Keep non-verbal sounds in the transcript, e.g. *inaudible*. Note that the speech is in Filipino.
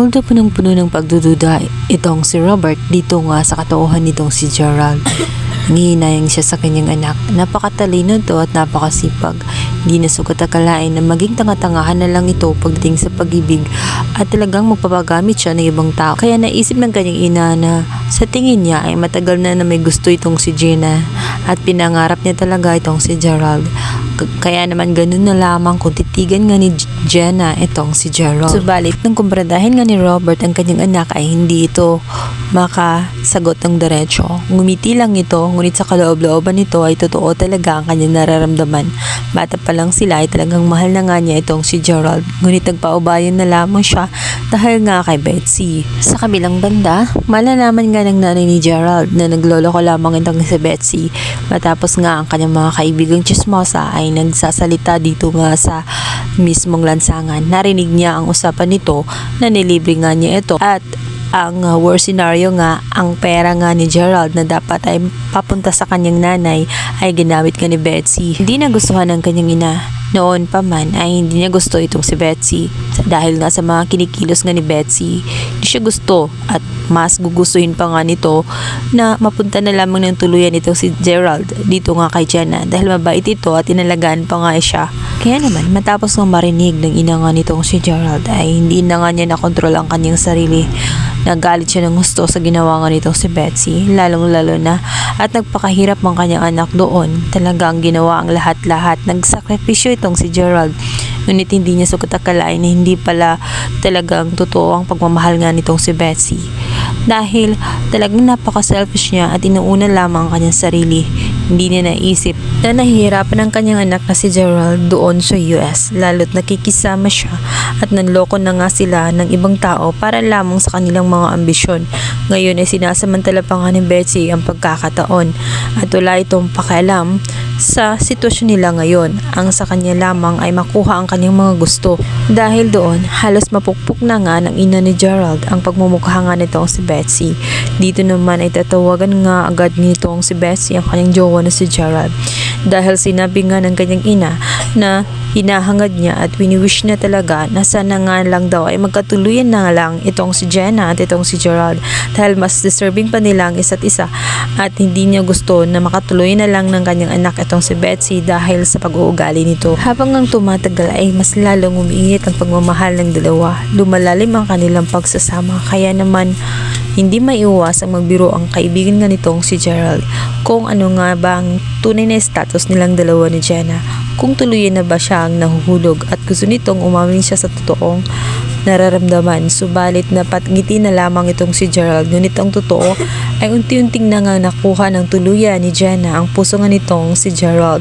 Although punong-puno ng pagdududa itong si Robert dito nga sa katauhan nitong si Gerald. *coughs* Nangihinayang siya sa kanyang anak. Napakatalino to at napakasipag. Hindi na sukat akalain na maging tanga-tangahan na lang ito pagdating sa pag-ibig at talagang magpapagamit siya ng ibang tao. Kaya naisip ng kanyang ina na sa tingin niya ay matagal na na may gusto itong si Gina at pinangarap niya talaga itong si Gerald. Kaya naman ganun na lamang kung titigan nga ni Jenna itong si Gerald. Subalit nung kumpradahin nga ni Robert ang kanyang anak ay hindi ito makasagot ng diretsyo. Ngumiti lang ito, ngunit sa kaloob-looban nito ay totoo talaga ang kanyang nararamdaman. Bata pa lang sila ay talagang mahal na nga niya itong si Gerald. Ngunit nagpaubayan na lamang siya dahil nga kay Betsy. Sa kabilang banda, malalaman nga ng nanay ni Gerald na nagloloko lamang itong si Betsy. Matapos nga ang kanyang mga kaibigang chismosa ay nagsasalita dito nga sa mismong lansangan. Narinig niya ang usapan nito na nilibre nga niya ito at ang uh, worst scenario nga, ang pera nga ni Gerald na dapat ay papunta sa kanyang nanay ay ginamit nga ni Betsy. Hindi nagustuhan ng kanyang ina. Noon pa man ay hindi niya gusto itong si Betsy dahil nga sa mga kinikilos nga ni Betsy. Hindi siya gusto at mas gugustuhin pa nga nito na mapunta na lamang ng tuluyan itong si Gerald dito nga kay Jenna dahil mabait ito at inalagaan pa nga siya. Kaya naman matapos nga marinig ng ina nga nitong si Gerald ay hindi na nga niya nakontrol ang kanyang sarili. Nagalit siya ng gusto sa ginawa nga nitong si Betsy, lalong-lalo na at nagpakahirap ang kanyang anak doon. Talagang ginawa ang lahat-lahat. Nagsakripisyo itong si Gerald. Ngunit hindi niya sukat akalain na hindi pala talagang totoo ang pagmamahal nga nitong si Betsy. Dahil talagang napaka-selfish niya at inuuna lamang ang kanyang sarili. Hindi niya naisip na nahihirapan ang kanyang anak na si Gerald doon sa US lalo't nakikisama siya at nanloko na nga sila ng ibang tao para lamang sa kanilang mga ambisyon. Ngayon ay sinasamantala pa nga ni Betsy ang pagkakataon at wala itong pakialam sa sitwasyon nila ngayon. Ang sa kanya lamang ay makuha ang kanyang mga gusto. Dahil doon, halos mapukpok na nga ng ina ni Gerald ang pagmumukha nga nitong si Betsy. Dito naman ay tatawagan nga agad nitong si Betsy ang kanyang jowa na si Gerald. Dahil sinabi nga ng kanyang ina na hinahangad niya at wini-wish niya talaga na sana nga lang daw ay magkatuluyan na lang itong si Jenna at itong si Gerald dahil mas deserving pa nila ang isa't isa at hindi niya gusto na makatuloy na lang ng kanyang anak itong si Betsy dahil sa pag-uugali nito. Habang ang tumatagal ay mas lalong umiinit ang pagmamahal ng dalawa. Lumalalim ang kanilang pagsasama kaya naman hindi maiwas ang magbiro ang kaibigan nga nitong si Gerald kung ano nga ba ang tunay na status nilang dalawa ni Jenna. Kung tuluyan na ba siya ang nahuhulog at gusto nitong umamin siya sa totoong nararamdaman. Subalit napatngiti na lamang itong si Gerald. Ngunit ang totoo ay unti-unting na nga nakuha ng tuluyan ni Jenna ang puso nga nitong si Gerald.